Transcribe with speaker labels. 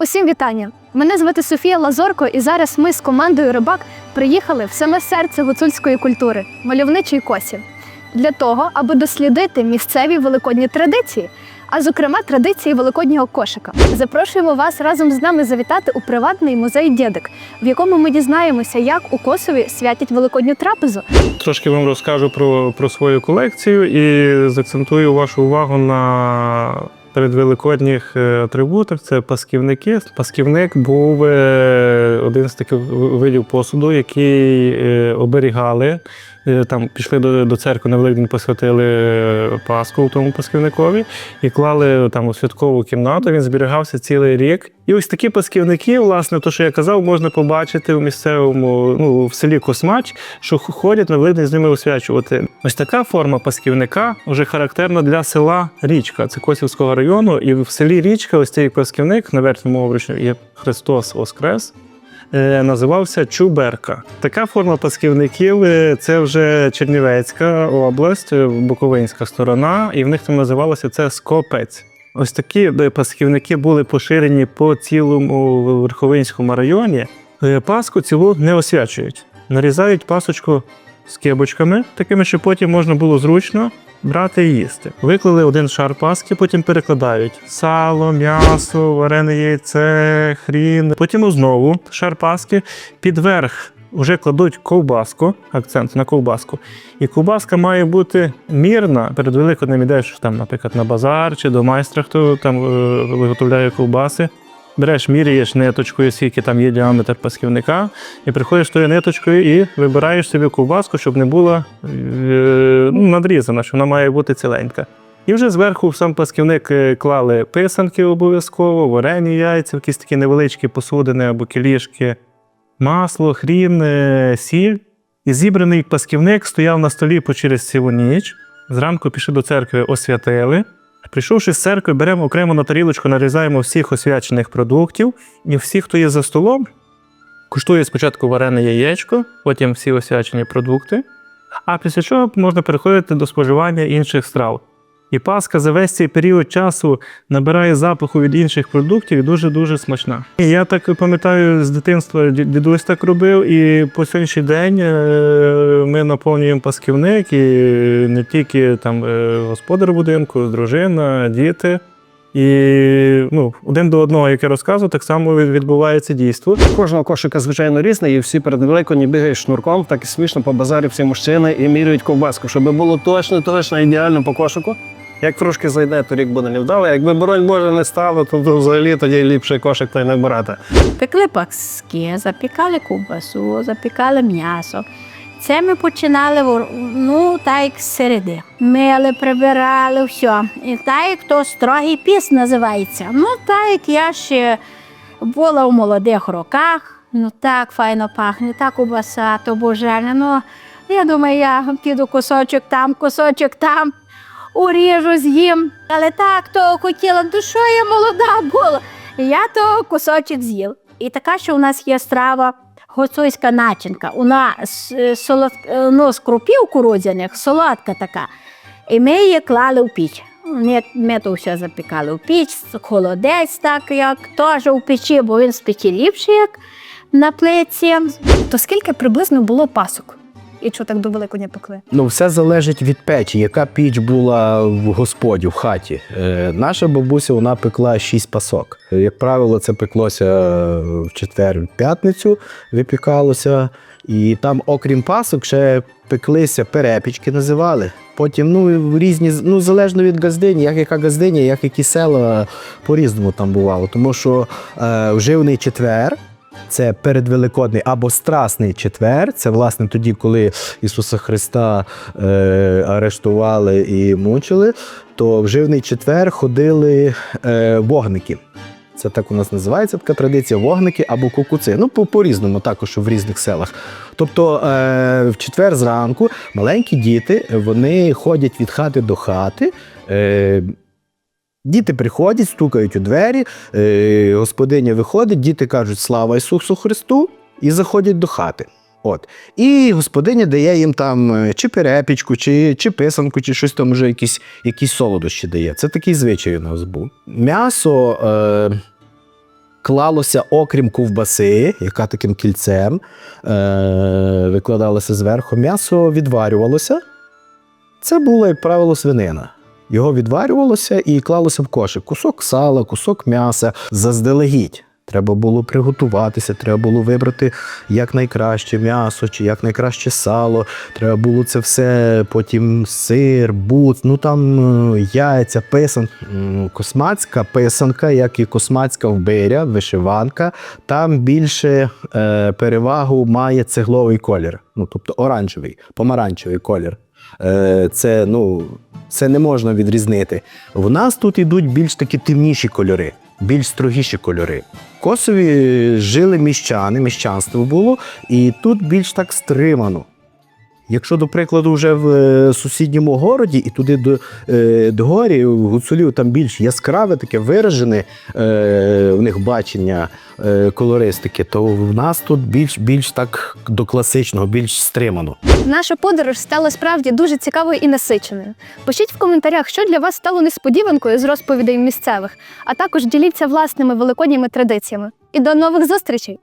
Speaker 1: Усім вітання! Мене звати Софія Лазорко, і зараз ми з командою Рибак приїхали в саме серце гуцульської культури мальовничий косів для того, аби дослідити місцеві великодні традиції, а зокрема традиції великоднього кошика. Запрошуємо вас разом з нами завітати у приватний музей Дєдик, в якому ми дізнаємося, як у Косові святять великодню трапезу.
Speaker 2: Трошки вам розкажу про, про свою колекцію і заакцентую вашу увагу на передвеликодніх е, атрибутах. Це пасківники. Пасківник був е, один з таких видів посуду, який е, оберігали. Там пішли до, до церкви на Великдень, посвятили Пасху тому пасківникові і клали там у святкову кімнату. Він зберігався цілий рік. І ось такі пасківники, власне, то, що я казав, можна побачити у місцевому ну, в селі Космач, що ходять на Великдень з ними освячувати. Ось така форма пасківника вже характерна для села Річка. Це Косівського району. І в селі Річка, ось цей пасківник на верхньому обручі є Христос Воскрес. е, Називався Чуберка. Така форма пасківників е, це вже Чернівецька область, е, Буковинська сторона, і в них там називалося це Скопець. Ось такі пасківники були поширені по цілому Верховинському районі. Пасху цілу не освячують. Нарізають пасочку з кибочками, такими, що потім можна було зручно брати і їсти. Виклали один шар паски, потім перекладають сало, м'ясо, варене яйце, хрін. Потім знову шар паски під верх. Вже кладуть ковбаску, акцент на ковбаску. І ковбаска має бути мірна. Перед великоднем ідеш там, наприклад, на базар чи до майстра, хто там е, виготовляє ковбаси. Береш, міряєш ниточкою, скільки там є діаметр пасківника, і приходиш тою ниточкою і вибираєш собі ковбаску, щоб не була е, ну, надрізана, що вона має бути ціленька. І вже зверху в сам пасківник е, клали писанки обов'язково, варені яйця, якісь такі невеличкі посудини або кілішки, масло, хрін, е, сіль. І зібраний пасківник стояв на столі по через цілу ніч. Зранку пішли до церкви, освятили. Прийшовши з церкви, беремо окремо на тарілочку, нарізаємо всіх освячених продуктів, і всі, хто є за столом, куштує спочатку варене яєчко, потім всі освячені продукти. А після чого можна переходити до споживання інших страв. І паска за весь цей період часу набирає запаху від інших продуктів і дуже-дуже смачна. І я так пам'ятаю з дитинства дідусь так робив, і по сьогоднішній день е, ми наповнюємо пасківник, і не тільки там е, господар будинку, дружина, діти. І ну, один до одного, як я розказував, так само відбувається дійство.
Speaker 3: Кожного кошика, звичайно, різний, і всі перед Великодні бігають шнурком, так і смішно по базарі всі мужчини і міряють ковбаску, щоб було точно, точно, ідеально по кошику. Як трошки зайде, то рік буде невдалий. Якби боронь Боже не стало, то взагалі тоді ліпший кошик та й не брати.
Speaker 4: Пекли паски, запікали ковбасу, запікали м'ясо. Це ми починали ну, так як середи. Мили, прибирали, все. І так як то строгий піс називається. Ну, так як я ще була в молодих роках, ну так файно пахне, так ковбаса, то божевне. Ну, я думаю, я піду кусочок там, кусочок там, уріжу, з'їм. Але так то хотіла, що я молода була. Я то кусочок з'їв. І така, що у нас є страва гуцульська начинка. Вона солод... ну, з крупів кукурудзяних, солодка така. І ми її клали в піч. Ми, то все запікали в піч, холодець, так як теж у печі, бо він з печі ліпший, як на плиці.
Speaker 1: То скільки приблизно було пасок? І що так до Великодня пекли?
Speaker 5: Ну, все залежить від печі, яка піч була в господі, в хаті. Е, наша бабуся вона пекла шість пасок. Е, Як правило, це пеклося в четвер, в п'ятницю, випікалося. І там, окрім пасок, ще пеклися перепічки, називали. Потім ну, різні, ну, залежно від газдині, як яка газдиня, як які села по-різному там бувало. Тому що е, вживний четвер. Це передвеликодний або страсний четвер. Це власне тоді, коли Ісуса Христа е, арештували і мучили, то в живний четвер ходили е, вогники. Це так у нас називається така традиція вогники або кукуци. Ну, по- по-різному також в різних селах. Тобто е, в четвер зранку маленькі діти вони ходять від хати до хати. Е, Діти приходять, стукають у двері, е, господиня виходить, діти кажуть Слава Ісусу Христу і заходять до хати. От. І господиня дає їм там е, чи перепічку, чи, чи писанку, чи щось там вже якісь, якісь солодощі дає. Це такий звичай у нас був. М'ясо. Е, клалося, окрім ковбаси, яка таким кільцем е- викладалося зверху, м'ясо відварювалося. Це була, як правило, свинина. Його відварювалося і клалося в кошик. Кусок сала, кусок м'яса заздалегідь. Треба було приготуватися, треба було вибрати як найкраще м'ясо чи як найкраще сало. Треба було це все, потім сир, бут, ну там е, яйця, писан. Космацька писанка, як і космацька вбиря, вишиванка. Там більше е, перевагу має цегловий колір, ну тобто оранжевий, помаранчевий колір. Е, це, ну, це не можна відрізнити. В нас тут ідуть більш такі темніші кольори, більш строгіші кольори. В Косові жили міщани, міщанство було, і тут більш так стримано. Якщо, до прикладу, вже в е, сусідньому городі і туди до, е, до горі, в Гуцулів там більш яскраве, таке виражене е, в них бачення колористики, то в нас тут більш, більш так до класичного, більш стримано.
Speaker 1: Наша подорож стала справді дуже цікавою і насиченою. Пишіть в коментарях, що для вас стало несподіванкою з розповідей місцевих, а також діліться власними великодніми традиціями. І до нових зустрічей!